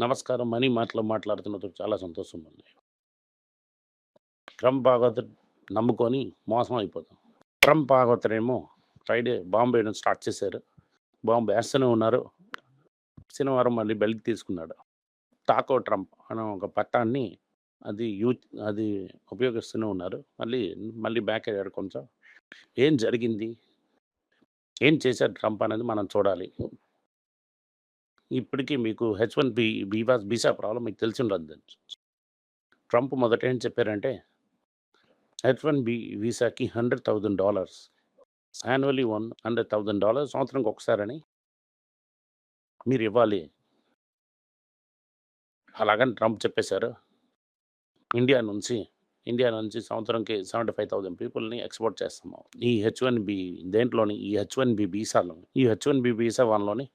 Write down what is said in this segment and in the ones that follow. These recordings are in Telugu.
నమస్కారం మనీ మాటలో మాట్లాడుతున్నందుకు చాలా సంతోషం ఉంది ట్రంప్ భాగవత్ నమ్ముకొని మోసం అయిపోతాం. ట్రంప్ భాగవతరేమో ఫ్రైడే బాంబే వేయడం స్టార్ట్ చేశారు. బాంబు వేస్తూనే ఉన్నారు. శనివారం మళ్ళీ బెల్ట్ తీసుకున్నాడు. టాకో ట్రంప్ అనే ఒక పట్టాన్ని అది యూత్ అది ఉపయోగిస్తూనే ఉన్నారు. మళ్ళీ మళ్ళీ బ్యాక్ అయ్యాడు కొంచెం. ఏం జరిగింది? ఏం చేశారు ట్రంప్ అనేది మనం చూడాలి. ఇప్పటికీ మీకు హెచ్ వన్ బి బీవా వీసా ప్రాబ్లం మీకు తెలిసి ఉండదు ట్రంప్ మొదట ఏం చెప్పారంటే H one B వీసాకి hundred thousand dollars annually one hundred thousand dollars సంవత్సరంకి ఒకసారని మీరు ఇవ్వాలి అలాగని ట్రంప్ చెప్పేశారు. ఇండియా నుంచి ఇండియా నుంచి సంవత్సరంకి సెవెంటీ ఫైవ్ థౌజండ్ పీపుల్ని ఎక్స్పోర్ట్ చేస్తాము ఈ హెచ్ వన్ బి దేంట్లోని ఈ హెచ్ వన్ బి వీసాలో ఈ హెచ్ వన్ బి వీసా వన్లోని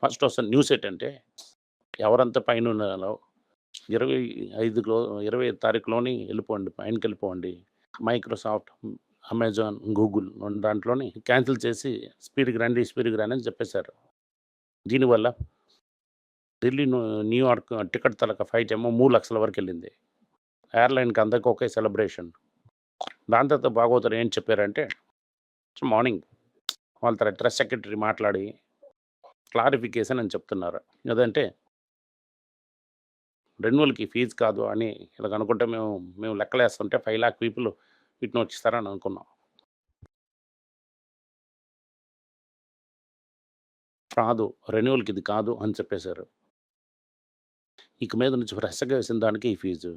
ఫస్ట్ వస్తున్న న్యూస్ ఏంటంటే ఎవరంత పైన ఉన్నారో ఇరవై ఐదులో ఇరవై ఐదు తారీఖులోని వెళ్ళిపోండి పైనకి వెళ్ళిపోండి. మైక్రోసాఫ్ట్ అమెజాన్ గూగుల్ దాంట్లోని క్యాన్సిల్ చేసి స్పీడ్కి రండి స్పీడ్కి రండి అని చెప్పేశారు. దీనివల్ల ఢిల్లీ న్యూయార్క్ టికెట్ తలక ఫైట్ ఏమో మూడు లక్షల వరకు వెళ్ళింది. ఎయిర్లైన్కి అందరికీ ఒకే సెలబ్రేషన్. దాని తర్వాత భాగవతులు ఏం చెప్పారంటే మార్నింగ్. వాళ్ళ తర్వాత ట్రెస్ సెక్రటరీ మాట్లాడి క్లారిఫికేషన్ అని చెప్తున్నారు. అదంటే రెన్యువల్కి ఫీజు కాదు అని ఇలా అనుకుంటే మేము మేము లెక్కలేస్తుంటే ఫైవ్ లాక్ పీపుల్ వీటిని వచ్చిస్తారని అనుకున్నాం. కాదు రెన్యువల్కి ఇది కాదు అని చెప్పేశారు. ఇక మీద నుంచి ఫ్రెష్గా వేసిన దానికి ఈ ఫీజు.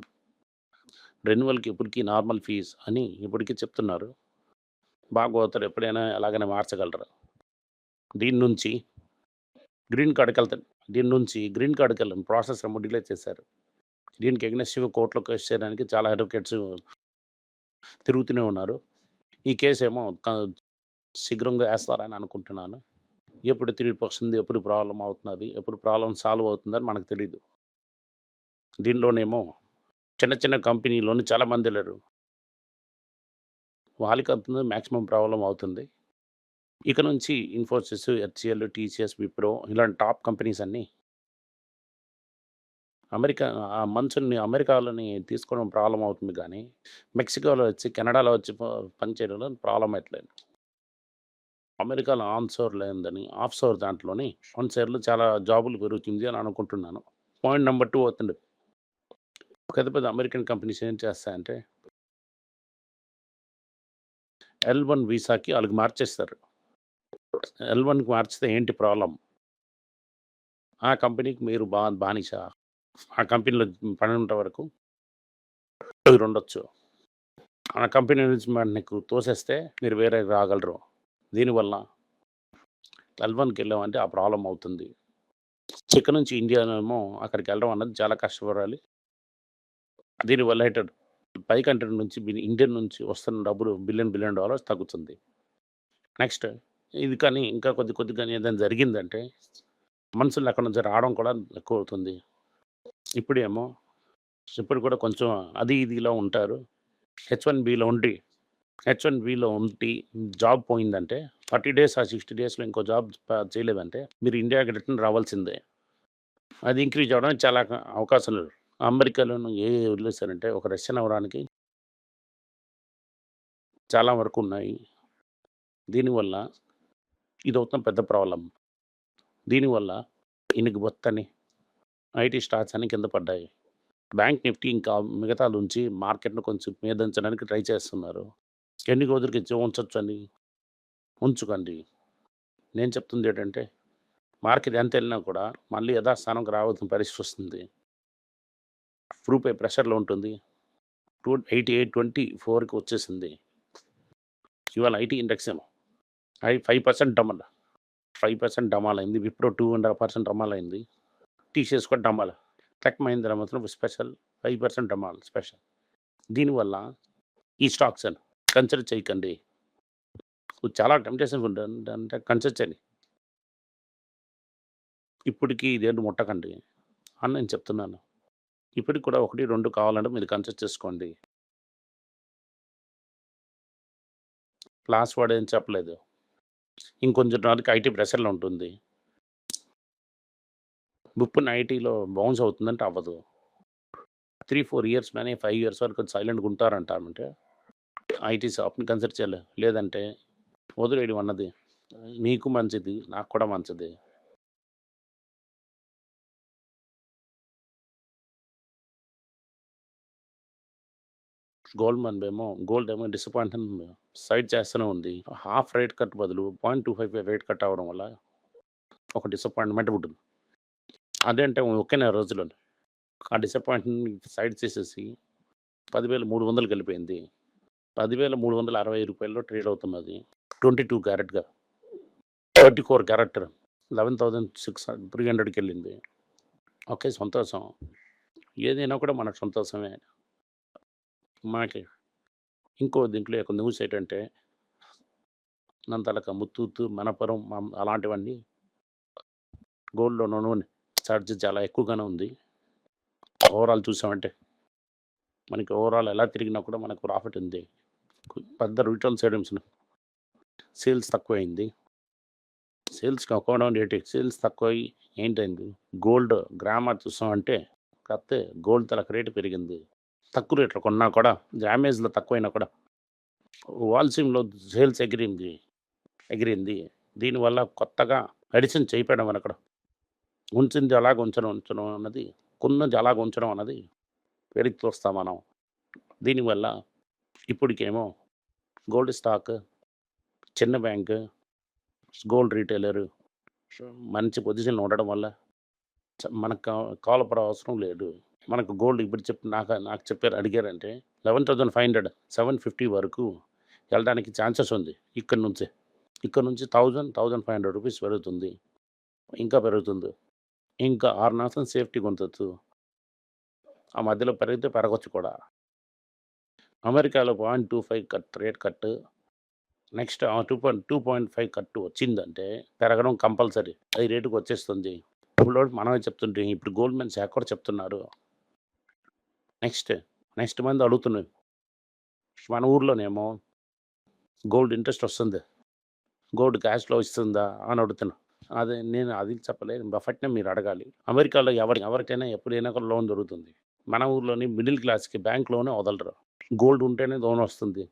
రెన్యువల్కి ఇప్పటికీ నార్మల్ ఫీజ్ అని ఇప్పటికీ చెప్తున్నారు. బాగోతారు ఎప్పుడైనా ఎలాగైనా మార్చగలరు. దీని నుంచి గ్రీన్ కార్డుకి వెళ్తాను దీని నుంచి గ్రీన్ కార్డుకి వెళ్ళాను ప్రాసెస్ ఏమో డిలే చేశారు. దీనికి ఎగ్నెస్టివ్ కోర్టులో కేసు చేయడానికి చాలా అడ్వకేట్స్ తిరుగుతూనే ఉన్నారు. ఈ కేసు ఏమో శీఘ్రంగా వేస్తారని అనుకుంటున్నాను. ఎప్పుడు తిరిగి వస్తుంది ఎప్పుడు ప్రాబ్లం అవుతున్నది ఎప్పుడు ప్రాబ్లం సాల్వ్ అవుతుందని మనకు తెలియదు దీనిలోనేమో చిన్న చిన్న కంపెనీలోని చాలామంది లేరు వాళ్ళకి అవుతుంది మ్యాక్సిమం ప్రాబ్లం అవుతుంది. ఇక నుంచి ఇన్ఫోసిస్ హెచ్సిఎల్ టీసీఎస్ విప్రో ఇలాంటి టాప్ కంపెనీస్ అన్నీ అమెరికా ఆ మనుషుల్ని అమెరికాలోని తీసుకోవడం ప్రాబ్లం అవుతుంది కానీ మెక్సికోలో వచ్చి కెనడాలో వచ్చి పనిచేయడంలో ప్రాబ్లం అట్లేదు అమెరికాలో ఆన్ సోర్ లేదని ఆఫ్ సోర్ దాంట్లోని వన్ చాలా జాబులు పెరుగుతుంది అని అనుకుంటున్నాను. పాయింట్ నెంబర్ టూ అవుతుంది. పెద్ద పెద్ద అమెరికన్ కంపెనీస్ ఏం చేస్తాయంటే ఎల్ వన్ వీసాకి వాళ్ళకి మార్చేస్తారు. ఎల్ వన్కి మార్చితే ఏంటి ప్రాబ్లం ఆ కంపెనీకి మీరు బా బానిస? ఆ కంపెనీలో పని ఉంటే వరకు మీరు ఉండొచ్చు ఆ కంపెనీ నుంచి నీకు తోసేస్తే మీరు వేరే రాగలరు. దీనివల్ల ఎల్ వన్కి వెళ్ళామంటే ఆ ప్రాబ్లం అవుతుంది. ఇక్కడ నుంచి ఇండియానేమో అక్కడికి వెళ్ళడం అన్నది చాలా కష్టపడాలి. దీనివల్ల ఏంటంటే పై కంట్రీ నుంచి ఇండియన్ నుంచి వస్తున్న డబ్బులు బిలియన్ బిలియన్ డాలర్స్ తగ్గుతుంది. నెక్స్ట్ ఇది కానీ ఇంకా కొద్ది కొద్దిగా ఏదైనా జరిగిందంటే మనుషులు అక్కడ నుంచి రావడం కూడా ఎక్కువ అవుతుంది ఇప్పుడేమో ఇప్పుడు కూడా కొంచెం అది ఇదిలో ఉంటారు. హెచ్ వన్ బిలో ఉండి హెచ్ వన్ బిలో ఉండి జాబ్ పోయిందంటే ఫార్టీ డేస్ ఆ సిక్స్టీ డేస్లో ఇంకో జాబ్ చేయలేదంటే మీరు ఇండియాకి రిటర్న్ రావాల్సిందే. అది ఇంక్రీజ్ అవ్వడానికి చాలా అవకాశాలు అమెరికాలోను ఏ వదిలేశారంటే ఒక రష్యన్ అవ్వడానికి చాలా వరకు ఉన్నాయి. దీనివల్ల ఇది అవుతున్న పెద్ద ప్రాబ్లం దీనివల్ల ఇనికి బొత్తని ఐటీ స్టాక్స్ అని కింద పడ్డాయి. బ్యాంక్ నిఫ్టీ ఇంకా మిగతా నుంచి మార్కెట్ను కొంచెం మేధించడానికి ట్రై చేస్తున్నారు. ఎన్ని రోజులకి ఉంచవచ్చు అని. ఉంచుకోండి. నేను చెప్తుంది ఏంటంటే మార్కెట్ ఎంత వెళ్ళినా కూడా మళ్ళీ యథాస్థానంకి రావాల్సిన పరిస్థితి వస్తుంది. రూపాయి ప్రెషర్లో ఉంటుంది. టూ ఎయిటీ ఎయిట్ ట్వంటీ ఫోర్కి వచ్చేసింది. ఇవాళ ఐటీ ఇండెక్స్ ఏమో. ఫైవ్ పర్సెంట్ డమల్ ఫైవ్ పర్సెంట్ డమాల్ అయింది Wipro two and half percent డమాల్ అయింది టీసీఎస్ కూడా డమాల్ టెక్ మహీంద్రా మాత్రం స్పెషల్ ఫైవ్ పర్సెంట్ డమాల్ స్పెషల్. దీనివల్ల ఈ స్టాక్స్ అని కన్సిడర్ చేయకండి. చాలా టెంప్టేషన్ ఉంటుంది అంటే కన్సిడర్ చేయండి. ఇప్పటికీ ఇదేంటి ముట్టకండి. అని నేను చెప్తున్నాను. ఇప్పటికి కూడా ఒకటి రెండు కావాలంటే మీరు కన్సిడర్ చేసుకోండి. లాస్ట్ వాడు ఏం చెప్పలేదు. ఇంకొంచెం వరకు ఐటీ ప్రెషర్‌లో ఉంటుంది. బుప్పున ఐటీలో బౌన్స్ అవుతుందంటే అవ్వదు. 3, 4 ఇయర్స్ కానీ ఫైవ్ ఇయర్స్ వరకు సైలెంట్‌గా ఉంటారంటామంటే ఐటీ షాప్‌ని కన్సిడర్ చేయాలి. లేదంటే వదిలేయడం అన్నది మీకు మంచిది. నాకు కూడా మంచిది. గోల్డ్ ఏమో గోల్డ్ ఏమో డిసప్పాయింట్‌మెంట్ సైడ్ చేస్తూనే ఉంది. హాఫ్ రేట్ కట్ బదులు 0.25 రేట్ కట్ అవ్వడం వల్ల ఒక డిసప్పాయింట్‌మెంట్ ఉంటుంది. అదేంటే ఒకే నెల రోజుల్లో ఆ డిసప్పాయింట్‌మెంట్ సైడ్ చేసేసి పదివేల మూడు వందలు కలిపోయింది పదివేల మూడు వందల అరవై రూపాయల్లో ట్రేడ్ అవుతున్నది. 22 క్యారెట్‌గా. 34 క్యారెట్ 11,600 300కెళ్ళింది. ఓకే. సంతోషం. ఏదైనా కూడా మనకు సంతోషమే. మనకి ఇంకో దీంట్లో ఒక న్యూస్ ఏంటంటే నంతలక, ముత్తూట్, మనపురం అలాంటివన్నీ గోల్డ్ లోన్ ఛార్జ్ చాలా ఎక్కువగానే ఉంది. ఓవరాల్ చూసామంటే మనకి ఓవరాల్ ఎలా తిరిగినా కూడా మనకు ప్రాఫిట్ ఉంది. పెద్ద రిటైల్ సేడమ్స్ సేల్స్ తక్కువైంది. సేల్స్ కాకపోవడం ఏంటి? సేల్స్ తక్కువ ఏంటైంది? గోల్డ్ గ్రామర్ చూసామంటే కాకపోతే గోల్డ్ తలక రేటు పెరిగింది. తక్కువ రేట్‌లో కొన్నా కూడా డ్యామేజ్లో తక్కువైనా కూడా వాల్సీమ్లో సేల్స్ ఎగిరింది. ఎగిరింది. దీనివల్ల కొత్తగా మెడిసిన్ చేయకపోవడం వల్ల కూడా ఉంచింది అలాగ ఉంచడం ఉంచడం అన్నది కొన్నది అలాగ ఉంచడం అన్నది వెనక్కి చూస్తాం మనం. దీనివల్ల ఇప్పటికేమో గోల్డ్ స్టాక్, చిన్న బ్యాంక్, గోల్డ్ రీటైలర్ మంచి పొజిషన్‌లో ఉండడం వల్ల చ మనకు కాలపడ అవసరం లేదు. మనకు గోల్డ్ ఇప్పుడు చెప్పి నాకు నాకు చెప్పారు అడిగారంటే 11,500 750 వరకు వెళ్ళడానికి ఛాన్సెస్ ఉంది. ఇక్కడ నుంచే. ఇక్కడ నుంచి 1000, 1,500 రూపీస్ పెరుగుతుంది. ఇంకా పెరుగుతుంది. ఇంకా 6 నెలలు సేఫ్టీగా ఉండొచ్చు. ఆ మధ్యలో పెరిగితే పెరగచ్చు కూడా. అమెరికాలో 0.25 cut rate cut. Next two point two point five cut వచ్చిందంటే పెరగడం కంపల్సరీ. అది రేటుకి వచ్చేస్తుంది. ఇప్పుడు మనమే చెప్తుంటే ఇప్పుడు గోల్డ్ మ్యాన్ శాఖ కూడా చెప్తున్నారు. నెక్స్ట్, నెక్స్ట్ మంది అడుగుతున్నారు. మన ఊర్లోనేమో గోల్డ్ ఇంట్రెస్ట్ వస్తుంది. గోల్డ్ క్యాష్‌లో ఇస్తుందా అని అడుగుతున్నా. అదే నేను అది చెప్పలేదు. బఫెట్‌నే మీరు అడగాలి. అమెరికాలో ఎవరి ఎవరికైనా ఎప్పుడైనా ఒక లోన్ దొరుకుతుంది. మన ఊర్లోని మిడిల్ క్లాస్‌కి బ్యాంక్లోనే వదలరు. గోల్డ్ ఉంటేనే లోన్ వస్తుంది.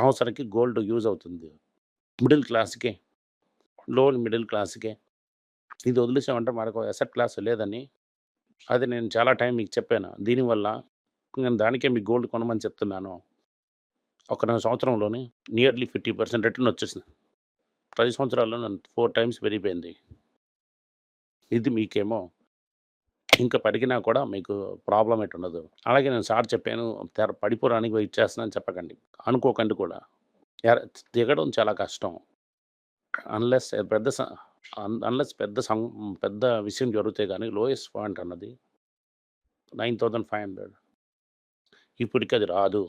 అవసరానికి గోల్డ్ యూజ్ అవుతుంది. మిడిల్ క్లాస్‌కి లోన్ మిడిల్ క్లాస్‌కే. ఇది వదిలేసామంటే మనకు అసెట్ క్లాస్ లేదని అది నేను చాలా టైం మీకు చెప్పాను. దీనివల్ల నేను దానికే మీకు గోల్డ్ కొనమని చెప్తున్నాను. ఒక నెల సంవత్సరంలోనే నియర్లీ 50% రిటర్న్ వచ్చేసింది. పది సంవత్సరాల్లో నన్ను ఫోర్ టైమ్స్ పెరిగిపోయింది. ఇది మీకేమో ఇంకా పడిగినా కూడా మీకు ప్రాబ్లమ్ ఎటు ఉండదు. అలాగే నేను సార్ చెప్పాను తెర పడిపోవడానికి వెయిట్ చేస్తున్నానని చెప్పకండి. అనుకోకండి కూడా. దిగడం చాలా కష్టం. అన్‌లెస్ పెద్ద స అన్‌లెస్ పెద్ద సం పెద్ద విషయం జరిగితే కానీ లోయెస్ట్ పాయింట్ అన్నది 9,500 ఇప్పటికి అది రాదు.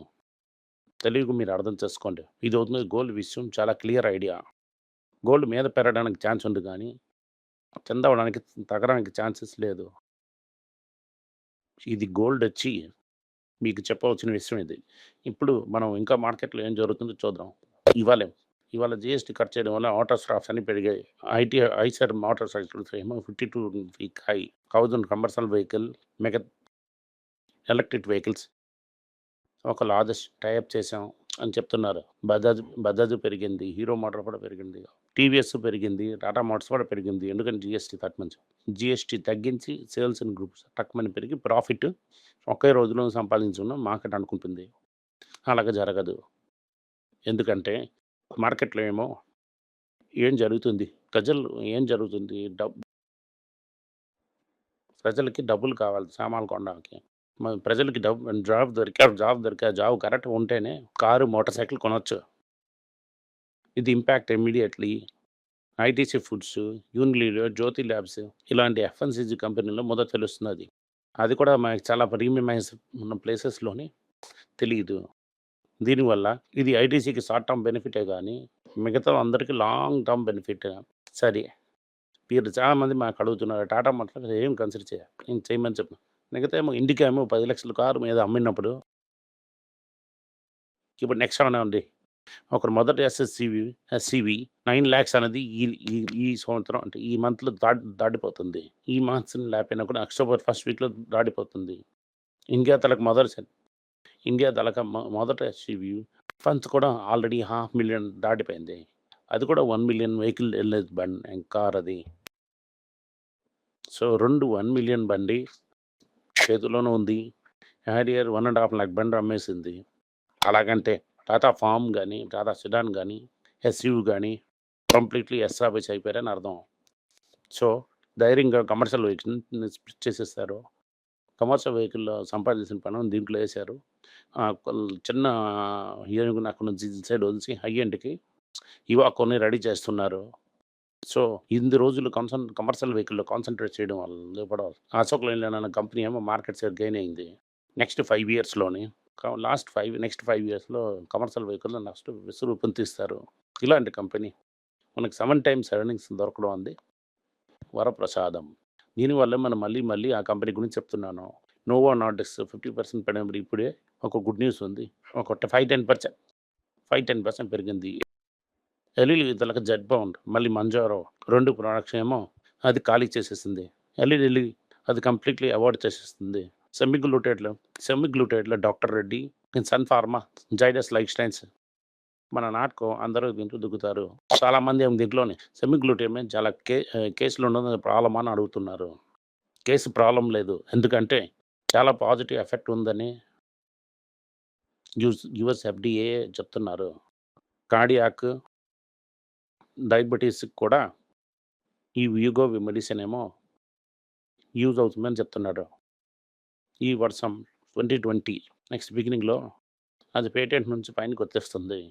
తెలుగు మీరు అర్థం చేసుకోండి. ఇది అవుతుంది గోల్డ్ విషయం చాలా క్లియర్ ఐడియా. గోల్డ్ మీద పెరగడానికి ఛాన్స్ ఉంది కానీ కింద అవ్వడానికి తగ్గడానికి ఛాన్సెస్ లేదు. ఇది గోల్డ్ వచ్చి మీకు చెప్పవలసిన విషయం ఇది. ఇప్పుడు మనం ఇంకా మార్కెట్‌లో ఏం జరుగుతుందో చూద్దాం. ఇవాళే ఇవాళ జీఎస్టీ ఖర్చు చేయడం వల్ల ఆటో స్టాఫ్స్ అన్ని పెరిగాయి. ఐటీ ఐసర్ మోటార్ సైకిల్స్ ఏమో 52 week high. Thousand commercial vehicle mega electric vehicles ఒక లార్జెస్ట్ టై అప్ చేసాం అని చెప్తున్నారు. బజాజ్ బజాజ్ పెరిగింది. హీరో మోటార్ కూడా పెరిగింది. టీవీఎస్ పెరిగింది. టాటా మోటార్స్ కూడా పెరిగింది. ఎందుకంటే జిఎస్టీ తగ్గించి జీఎస్టీ తగ్గించి సేల్స్ అండ్ గ్రూప్స్ తక్కువని పెరిగి ప్రాఫిట్ ఒకే రోజులో సంపాదించుకున్న మార్కెట్ అనుకుంటుంది. అలాగే జరగదు. ఎందుకంటే మార్కెట్‌లో ఏమో ఏం జరుగుతుంది? ప్రజలు ఏం జరుగుతుంది? డబ్ ప్రజలకి డబ్బులు కావాలి సామాన్లు కొనడానికి. మరి ప్రజలకి డబ్ జాబ్ దొరికా జాబ్ దొరికా జాబ్ కరెక్ట్ ఉంటేనే కారు, మోటార్ సైకిల్ కొనవచ్చు ఇది impact immediately ITC foods, Unilever, Jyothy labs ఇలాంటి ఎఫ్ఎన్‌సీజీ కంపెనీలో మొదట తెలుస్తున్నది. అది కూడా మనకి చాలా ప్రీమియమైజ్ ఉన్న ప్లేసెస్‌లోని తెలియదు దీనివల్ల ఇది ఐటీసీకి షార్ట్ టర్మ్ బెనిఫిటే కానీ మిగతా అందరికీ లాంగ్ టర్మ్ బెనిఫిట్. సరే. మీరు చాలామంది మాకు అడుగుతున్నారు. టాటా మోటార్స్ ఏం కన్సిడర్ చేయాలి? నేను చేయమని చెప్పను. మిగతా ఏమో ఇండికా ఏమో 10,00,000 కారు మీద అమ్మినప్పుడు ఇప్పుడు నెక్స్ట్ అనే ఉంది. ఒకరు మొదటి ఎస్ఎస్సివి ఎస్సివి నైన్ ల్యాక్స్ అనేది ఈ ఈ ఈ సంవత్సరం అంటే ఈ మంత్లో దాటి దాటిపోతుంది ఈ మంత్స్ లేకపోయినా కూడా అక్టోబర్ ఫస్ట్ వీక్లో దాటిపోతుంది ఇంకా తలకు మొదటి ఇండియా దళక మొదట మొదటి ఫండ్స్ కూడా ఆల్రెడీ హాఫ్ మిలియన్ దాటిపోయింది. అది కూడా వన్ మిలియన్ వెహికల్ వెళ్ళేది బండి కార్ అది. సో రెండు వన్ మిలియన్ బండి చేతిలోనే ఉంది. Harrier one and half lakh బండి అమ్మేసింది. అలాగంటే టాటా ఫామ్ కానీ టాటా సిడాన్ కానీ ఎస్యూ కానీ కంప్లీట్లీ ఎస్టాబ్లిష్ అయిపోయారని అర్థం. సో ధైర్యంగా కమర్షియల్ వెహికల్ స్ప్లిట్ చేసేస్తారు కమర్షియల్ వెహికల్లో సంపాదించిన పని దీంట్లో వేశారు. చిన్న హీరోయిన్ నాకు సైడ్ వదిలి హై ఎండ్కి ఇవా కొన్ని రెడీ చేస్తున్నారు. సో ఇన్ని రోజులు కాన్సన్ కమర్షియల్ వెహికల్లో కాన్సన్ట్రేట్ చేయడం వల్ల కూడా అశోక్ లైన్లో కంపెనీ ఏమో మార్కెట్ షేర్ గెయిన్ అయింది. నెక్స్ట్ ఫైవ్ ఇయర్స్లోని లాస్ట్ ఫైవ్ నెక్స్ట్ ఫైవ్ ఇయర్స్లో కమర్షియల్ వెహికల్లో నెక్స్ట్ విశ్వరూపం తీస్తారు. ఇలాంటి కంపెనీ మనకి సెవెన్ టైమ్స్ ఎర్నింగ్స్ దొరకడం అంది. వరప్రసాదం. దీనివల్ల మనం మళ్ళీ మళ్ళీ ఆ కంపెనీ గురించి చెప్తున్నాను. నోవా నాటిక్స్ ఫిఫ్టీ పర్సెంట్ పడినప్పుడు ఇప్పుడే ఒక గుడ్ న్యూస్ ఉంది. ఒక five ten percent five ten percent పెరిగింది. ఎల్ఈడి ఇతలకు జెడ్ బౌండ్ మళ్ళీ మంజారో రెండు ప్రొడక్ట్స్ ఏమో అది ఖాళీ చేసేసింది. ఎల్ఈడి అది కంప్లీట్లీ అవాయిడ్ చేసేస్తుంది. సెమిగ్లూటేడ్లో సెమిగ్లూటేడ్లో doctor Reddy Sun Pharma Zydus life styles. మన నాటుకో అందరూ వింటూ దిగుతారు. చాలామంది దీంట్లోనే సెమిగ్లూటేమే చాలా కే కేసులు ఉండదు ప్రాబ్లమ్ అని అడుగుతున్నారు. కేసు ప్రాబ్లం లేదు. ఎందుకంటే చాలా పాజిటివ్ ఎఫెక్ట్ ఉందని యూస్ యుఎస్ ఎఫ్డిఏ చెప్తున్నారు. కార్డియాక్ డయాబెటీస్కి కూడా ఈ వ్యూగో మెడిసిన్ ఏమో యూజ్ అవుతుందని చెప్తున్నారు ఈ వర్షం ట్వంటీ ట్వంటీ నెక్స్ట్ బిగినింగ్లో అది పేటెంట్ నుంచి పైనకి వచ్చేస్తుంది.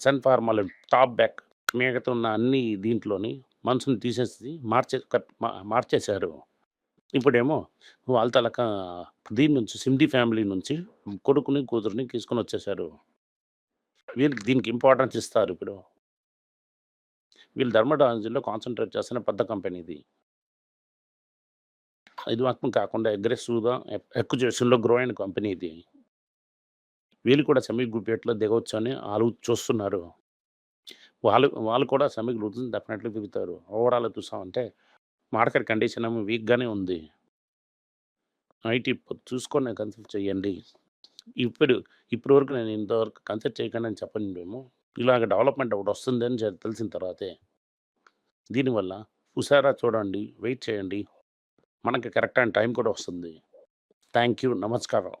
సన్ ఫార్మాలో టాప్ బ్యాక్ మిగతా ఉన్న అన్ని దీంట్లోని మనసుని తీసేసి మార్చే కట్ మార్చేశారు. ఇప్పుడేమో వాళ్ళ తలక దీని నుంచి సిమ్డి ఫ్యామిలీ నుంచి కొడుకుని కూతురుని తీసుకొని వచ్చేసారు. వీళ్ళకి దీనికి ఇంపార్టెన్స్ ఇస్తారు ఇప్పుడు. వీళ్ళు ధర్మటాలజీలో కాన్సన్ట్రేట్ చేస్తున్న పెద్ద కంపెనీ ఇది. ఇది మాత్రం కాకుండా అగ్రెసివ్గా ఎక్విజేషన్లో గ్రో అయిన కంపెనీ ఇది. వీళ్ళు కూడా సెమీ గుప్పేట్లో దిగవచ్చు అని వాళ్ళు చూస్తున్నారు. వాళ్ళు వాళ్ళు కూడా సమీక్ గ్రూప్ డెఫినెట్లీ దిగుతారు. ఓవరాల్ చూసామంటే మార్కెట్ కండిషన్ ఏమో వీక్గానే ఉంది. ఐటీ చూసుకొని కన్సల్ట్ చేయండి. ఇప్పుడు ఇప్పటి వరకు నేను ఇంతవరకు కన్సల్ట్ చేయకుండా అని చెప్పండి మేము. ఇలాగ డెవలప్మెంట్ ఒకటి వస్తుందని తెలిసిన తర్వాతే. దీనివల్ల హుషారా చూడండి వెయిట్ చేయండి. మనకి కరెక్ట్ అయిన టైం కూడా వస్తుంది. థ్యాంక్ యూ నమస్కారం.